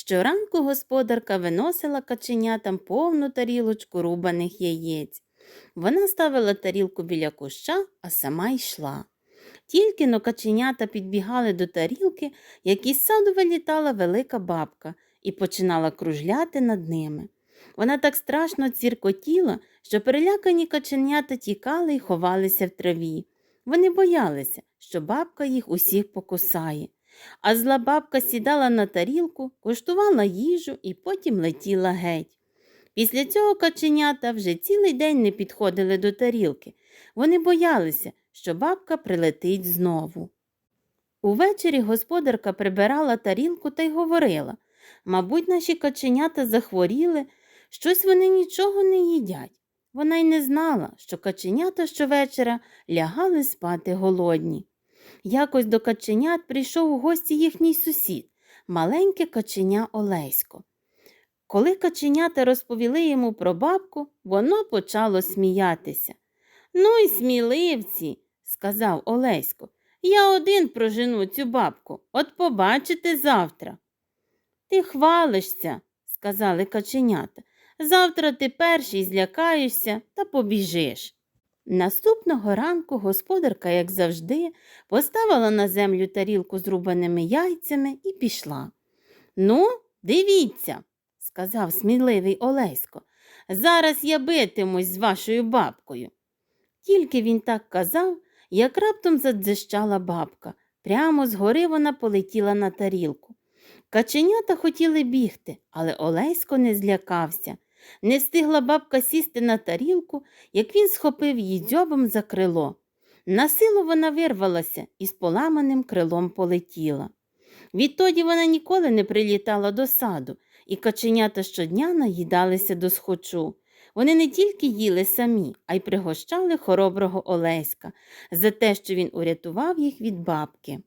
Щоранку господарка виносила каченятам повну тарілочку рубаних яєць. Вона ставила тарілку біля куща, а сама йшла. Тільки но каченята підбігали до тарілки, як із саду вилітала велика бабка і починала кружляти над ними. Вона так страшно ціркотіла, що перелякані каченята тікали й ховалися в траві. Вони боялися, що бабка їх усіх покусає. А зла бабка сідала на тарілку, куштувала їжу і потім летіла геть. Після цього каченята вже цілий день не підходили до тарілки. Вони боялися, що бабка прилетить знову. Увечері господарка прибирала тарілку та й говорила мабуть, наші каченята захворіли, щось вони нічого не їдять. Вона й не знала, що каченята щовечора лягали спати голодні. Якось до каченят прийшов у гості їхній сусід, маленьке каченя Олесько. Коли каченята розповіли йому про бабку, воно почало сміятися. Ну й сміливці, сказав Олесько. Я один прожену цю бабку, от побачите завтра. Ти хвалишся, сказали каченята. Завтра ти перший злякаєшся та побіжиш. Наступного ранку господарка, як завжди, поставила на землю тарілку з рубаними яйцями і пішла. Ну, дивіться, сказав сміливий Олесько. Зараз я битимусь з вашою бабкою. Тільки він так казав, як раптом задзищала бабка. Прямо згори вона полетіла на тарілку. Каченята хотіли бігти, але Олесько не злякався. Не встигла бабка сісти на тарілку, як він схопив її дзьобом за крило. Насилу вона вирвалася і з поламаним крилом полетіла. Відтоді вона ніколи не прилітала до саду, і каченята щодня наїдалися до схочу. Вони не тільки їли самі, а й пригощали хороброго Олеська за те, що він урятував їх від бабки.